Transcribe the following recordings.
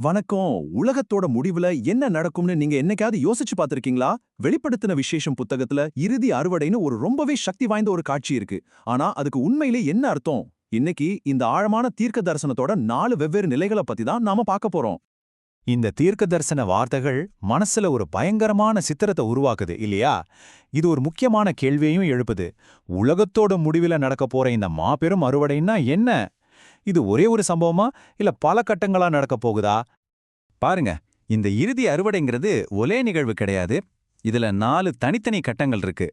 வணக்கம். உலகத்தோட முடிவுல என்ன நடக்கும்னு நீங்க என்னைக்காவது யோசிச்சு பார்த்திருக்கீங்களா? வெளிப்படுத்தின விசேஷம் புத்தகத்துல இறுதி அறுவடைன்னு ஒரு ரொம்பவே சக்தி வாய்ந்த ஒரு காட்சி இருக்கு. ஆனா அதுக்கு உண்மையிலே என்ன அர்த்தம்? இன்னைக்கு இந்த ஆழமான தீர்க்க தரிசனத்தோட நாலு வெவ்வேறு நிலைகளை பத்தி தான் நாம பார்க்க போறோம். இந்த தீர்க்க தரிசன வார்த்தைகள் மனசுல ஒரு பயங்கரமான சித்திரத்தை உருவாக்குது இல்லையா? இது ஒரு முக்கியமான கேள்வியையும் எழுப்புது. உலகத்தோட முடிவில் நடக்க போற இந்த மாபெரும் அறுவடைன்னா என்ன? இது ஒரே ஒரு சம்பவமா? இல்ல பல கட்டங்களா நடக்க போகுதா? பாருங்க இந்த இறுதி அறுவடைங்கிறது ஒரே நிகழ்வு கிடையாது. இதுல நாலு தனித்தனி கட்டங்கள் இருக்கு.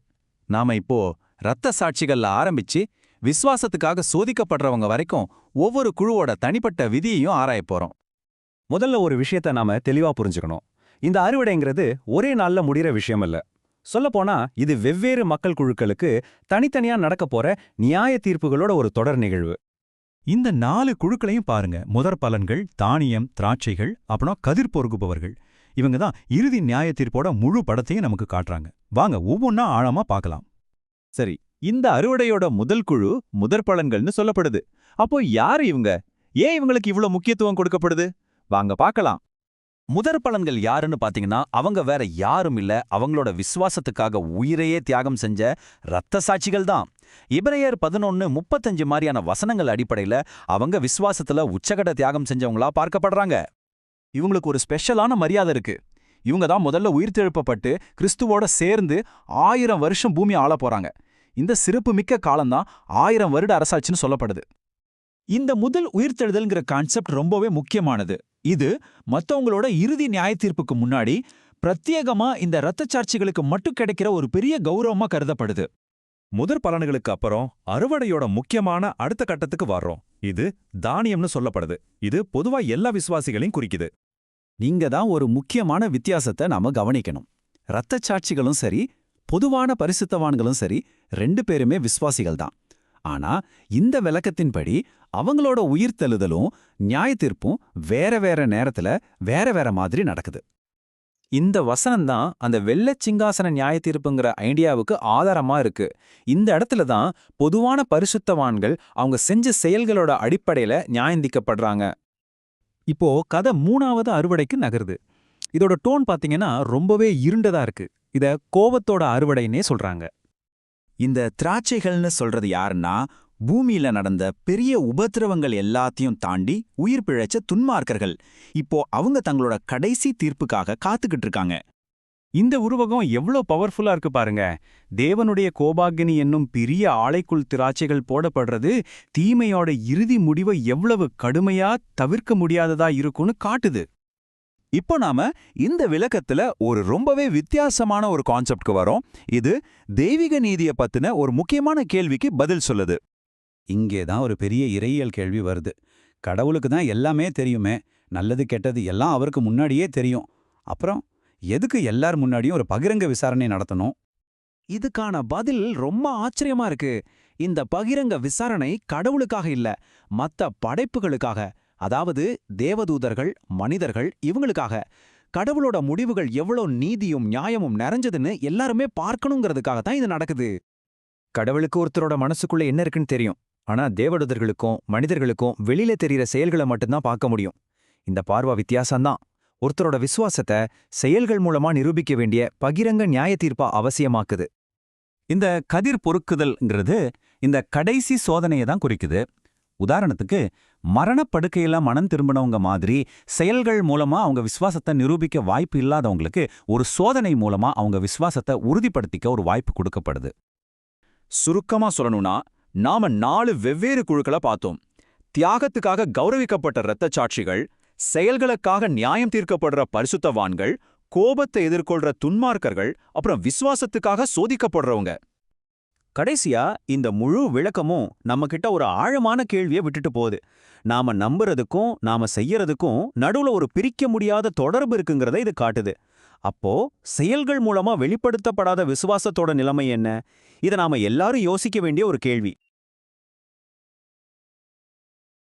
நாம இப்போ ரத்த சாட்சிகள்ல ஆரம்பிச்சு விசுவாசத்துக்காக சோதிக்கப்படுறவங்க வரைக்கும் ஒவ்வொரு குழுவோட தனிப்பட்ட விதியையும் ஆராயப் போறோம். முதல்ல ஒரு விஷயத்த நாம தெளிவா புரிஞ்சுக்கணும். இந்த அறுவடைங்கிறது ஒரே நாள்ல முடிகிற விஷயம் இல்ல. சொல்லப்போனா இது வெவ்வேறு மக்கள் குழுக்களுக்கு தனித்தனியா நடக்க போற நியாய தீர்ப்புகளோட ஒரு தொடர் நிகழ்வு. இந்த நாலு குழுக்களையும் பாருங்க. முதற் பலன்கள் தானியம் திராட்சைகள் அப்புறம் கதிர் பொறுக்குபவர்கள். இவங்க தான் இறுதி நியாய தீர்ப்போட முழு படத்தையும் நமக்கு காட்டுறாங்க. வாங்க ஒவ்வொன்னா ஆழமா பார்க்கலாம். சரி இந்த அறுவடையோட முதல் குழு முதற் பலன்கள்னு சொல்லப்படுது. அப்போ யாரு இவங்க? ஏன் இவங்களுக்கு இவ்ளோ முக்கியத்துவம் கொடுக்கப்படுது? வாங்க பார்க்கலாம். முதற் பலன்கள் யாருன்னு பாத்தீங்கன்னா அவங்க வேற யாரும் இல்ல. அவங்களோட விசுவாசத்துக்காக உயிரையே தியாகம் செஞ்ச ரத்த சாட்சிகள் தான் இப்ரேயர் பதினொன்னு முப்பத்தஞ்சு மாதிரியான வசனங்கள் அடிப்படையில அவங்க விசுவாசத்துல உச்சகட்ட தியாகம் செஞ்சவங்களா பார்க்கப்படுறாங்க. இவங்களுக்கு ஒரு ஸ்பெஷலான மரியாதை இருக்கு. இவங்க தான் முதல்ல உயிர்த்தெழுப்பப்பட்டு கிறிஸ்துவோட சேர்ந்து ஆயிரம் வருஷம் பூமி ஆள போறாங்க. இந்த சிறப்பு மிக்க காலம்தான் ஆயிரம் வருட அரசாட்சின்னு சொல்லப்படுது. இந்த முதல் உயிர்த்தெழுதல்ங்கிற கான்செப்ட் ரொம்பவே முக்கியமானது. இது மத்தவங்களோட இறுதி நியாய தீர்ப்புக்கு முன்னாடி பிரத்யேகமா இந்த இரத்தச்சாட்சிகளுக்கு மட்டும் கிடைக்கிற ஒரு பெரிய கௌரவமா கருதப்படுது. முதற் பலன்களுக்கு அப்புறம் அறுவடையோட முக்கியமான அடுத்த கட்டத்துக்கு வர்றோம். இது தானியம்னு சொல்லப்படுது. இது பொதுவா எல்லா விசுவாசிகளையும் குறிக்குது. நீங்க தான் ஒரு முக்கியமான வித்தியாசத்தை நாம கவனிக்கணும். இரத்தச் சாட்சிகளும் சரி பொதுவான பரிசுத்தவான்களும் சரி ரெண்டு பேருமே விசுவாசிகள் தான். ஆனா இந்த விளக்கத்தின்படி அவங்களோட உயிர்த்தெழுதலும் நியாயத்தீர்ப்பும் வேற வேற நேரத்துல வேற வேற மாதிரி நடக்குது. இந்த வசனம் தான் அந்த வெள்ள சிங்காசன நியாயத்தீர்ப்புங்கிற ஐடியாவுக்கு ஆதாரமா இருக்கு. இந்த இடத்துல தான் பொதுவான பரிசுத்தவான்கள் அவங்க செஞ்ச செயல்களோட அடிப்படையில நியாயந்திக்கப்படுறாங்க. இப்போ கதை மூணாவது அறுவடைக்கு நகருது. இதோட டோன் பாத்தீங்கன்னா ரொம்பவே இருண்டதா இருக்கு. இத கோபத்தோட அறுவடைன்னே சொல்றாங்க. இந்த திராட்சைகள்னு சொல்றது யாருன்னா பூமியில நடந்த பெரிய உபத்திரவங்கள் எல்லாத்தையும் தாண்டி உயிர் பிழைச்ச துன்மார்க்கர்கள் இப்போ அவங்க தங்களோட கடைசி தீர்ப்புக்காக காத்துக்கிட்டு இருக்காங்க. இந்த உருவகம் எவ்வளோ பவர்ஃபுல்லா இருக்கு பாருங்க. தேவனுடைய கோபாகினி என்னும் பெரிய ஆலைக்குள் திராட்சைகள் போடப்படுறது தீமையோட இறுதி முடிவை எவ்வளவு கடுமையா தவிர்க்க முடியாததா இருக்கும்னு காட்டுது. இப்போ நாம இந்த விளக்கத்துல ஒரு ரொம்பவே வித்தியாசமான ஒரு கான்செப்ட்க்கு வரோம். இது தெய்வீக நீதியை பத்தின ஒரு முக்கியமான கேள்விக்கு பதில் சொல்லுது. இங்கே தான் ஒரு பெரிய இறையியல் கேள்வி வருது. கடவுளுக்கு தான் எல்லாமே தெரியுமே. நல்லது கெட்டது எல்லாம் அவருக்கு முன்னாடியே தெரியும். அப்புறம் எதுக்கு எல்லார் முன்னாடியும் ஒரு பகிரங்க விசாரணை நடத்தணும்? இதுக்கான பதில் ரொம்ப ஆச்சரியமா இருக்கு. இந்த பகிரங்க விசாரணை கடவுளுக்காக இல்ல மத்த படைப்புகளுக்காக. அதாவது தேவதூதர்கள் மனிதர்கள் இவங்களுக்காக. கடவுளோட முடிவுகள் எவ்வளோ நீதியும் நியாயமும் நிறைஞ்சதுன்னு எல்லாருமே பார்க்கணுங்கிறதுக்காக தான் இது நடக்குது. கடவுளுக்கு ஒருத்தரோட மனசுக்குள்ள என்ன இருக்குன்னு தெரியும். ஆனா தேவடுதர்களுக்கும் மனிதர்களுக்கும் வெளியில தெரியற செயல்களை மட்டும்தான் பார்க்க முடியும். இந்த பார்வா வித்தியாசம்தான். ஒருத்தரோட விசுவாசத்தை செயல்கள் மூலமா நிரூபிக்க வேண்டிய பகிரங்க நியாய தீர்ப்பா அவசியமாக்குது. இந்த கதிர் பொறுக்குதல்ங்கிறது இந்த கடைசி சோதனையை தான் குறிக்குது. உதாரணத்துக்கு மரணப்படுக்கையில மனம் திரும்பினவங்க மாதிரி செயல்கள் மூலமா அவங்க விசுவாசத்தை நிரூபிக்க வாய்ப்பு இல்லாதவங்களுக்கு ஒரு சோதனை மூலமா அவங்க விசுவாசத்தை உறுதிப்படுத்திக்க ஒரு வாய்ப்பு கொடுக்கப்படுது. சுருக்கமா சொல்லணும்னா நாம நாலு வெவ்வேறு குழுக்களை பார்த்தோம். தியாகத்துக்காக கௌரவிக்கப்பட்ட இரத்தச் சாட்சிகள் செயல்களுக்காக நியாயம் தீர்க்கப்படுற பரிசுத்தவான்கள் கோபத்தை எதிர்கொள்ற துன்மார்க்கர்கள் அப்புறம் விசுவாசத்துக்காக சோதிக்கப்படுறவங்க. கடைசியா இந்த முழு விளக்கமும் நம்மகிட்ட ஒரு ஆழமான கேள்வியை விட்டுட்டு போகுது. நாம நம்புறதுக்கும் நாம செய்யறதுக்கும் நடுவுல ஒரு பிரிக்க முடியாத தொடர்பு இருக்குங்கிறத இது காட்டுது. அப்போ செயல்கள் மூலமா வெளிப்படுத்தப்படாத விசுவாசத்தோட நிலைமை என்ன? இதை நாம எல்லாரும் யோசிக்க வேண்டிய ஒரு கேள்வி.